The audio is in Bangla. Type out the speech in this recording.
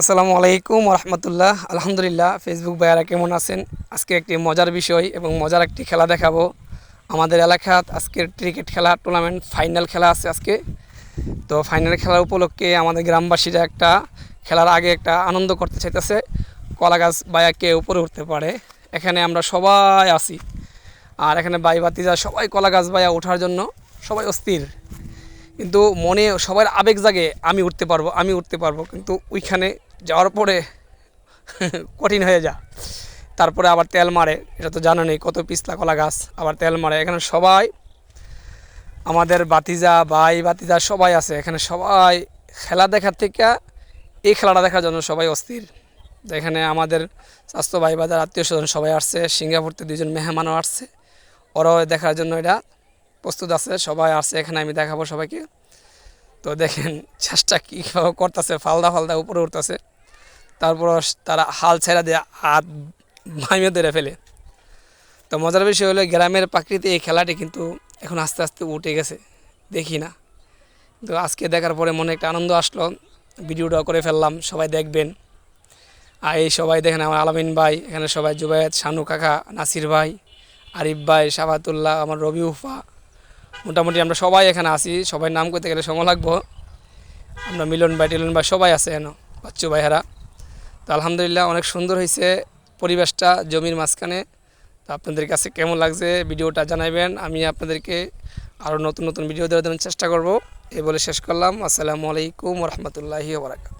আসসালামু আলাইকুম রহমতুল্লাহ আলহামদুলিল্লাহ ফেসবুক ভাইয়ারা কেমন আছেন? আজকে একটি মজার বিষয় এবং মজার একটি খেলা দেখাবো। আমাদের এলাকাত আজকের ক্রিকেট খেলা টুর্নামেন্ট ফাইনাল খেলা আছে আজকে। তো ফাইনাল খেলা উপলক্ষে আমাদের গ্রামবাসীরা একটা খেলার আগে একটা আনন্দ করতে চাইতেছে। কলা গাছ বায়া কে উপরে উঠতে পারে। এখানে আমরা সবাই আসি আর এখানে বাই বাতিজা সবাই কলা গাছ বায়া ওঠার জন্য সবাই অস্থির। কিন্তু মনে সবার আবেগ জাগে, আমি উঠতে পারব, আমি উঠতে পারব। কিন্তু ওইখানে যাওয়ার পরে কঠিন হয়ে যা। তারপরে আবার তেল মারে, এটা তো জানো নেই, কত পিছলা কলা গাছ, আবার তেল মারে। এখানে সবাই, আমাদের বাতিজা ভাই বাতিজা সবাই আছে। এখানে সবাই খেলা দেখার থেকে এই খেলাটা দেখার জন্য সবাই অস্থির। এখানে আমাদের স্বাস্থ্য ভাই বাজার আত্মীয় স্বজন সবাই আসছে সিঙ্গাপুর থেকে দুজন মেহমানও আসছে। ওরাও দেখার জন্য এটা প্রস্তুত আছে, সবাই আসছে, এখানে আমি দেখাবো সবাইকে। তো দেখেন চেষ্টা কীভাবে করতেছে, ফালদা ফালদা উপরে উঠতেছে। তারপর তারা হাল ছেড়া দিয়ে হাত ভাঙিয়ে ধরে ফেলে। তো মজার বিষয় হলো গ্রামের প্রাকৃতিক এই খেলাটি কিন্তু এখন আস্তে আস্তে উঠে গেছে, দেখি না। তো আজকে দেখার পরে মনে একটা আনন্দ আসলো, ভিডিওটা করে ফেললাম, সবাই দেখবেন। আর এই সবাই দেখেন আমার আলামিন ভাই, এখানে সবাই, জুবায়েদ, শানু কাকা, নাসির ভাই, আরিফ ভাই শাবাতুল্লাহ আমার রবি উফা মোটামুটি আমরা সবাই এখানে আসি সবাই নাম করতে গেলে সময় লাগবো। আমরা মিলন ভাই, টিলন ভাই সবাই আছে এন বাচ্চু ভাইহারা তো আলহামদুলিল্লাহ অনেক সুন্দর হয়েছে পরিবেশটা জমির মাঝখানে। তো আপনাদের কাছে কেমন লাগছে ভিডিওটা জানাবেন আমি আপনাদেরকে আরও নতুন নতুন ভিডিও দেওয়ার জন্য চেষ্টা করব। এই বলে শেষ করলাম। আসসালামু আলাইকুম রহমতুল্লাহি বারাকাত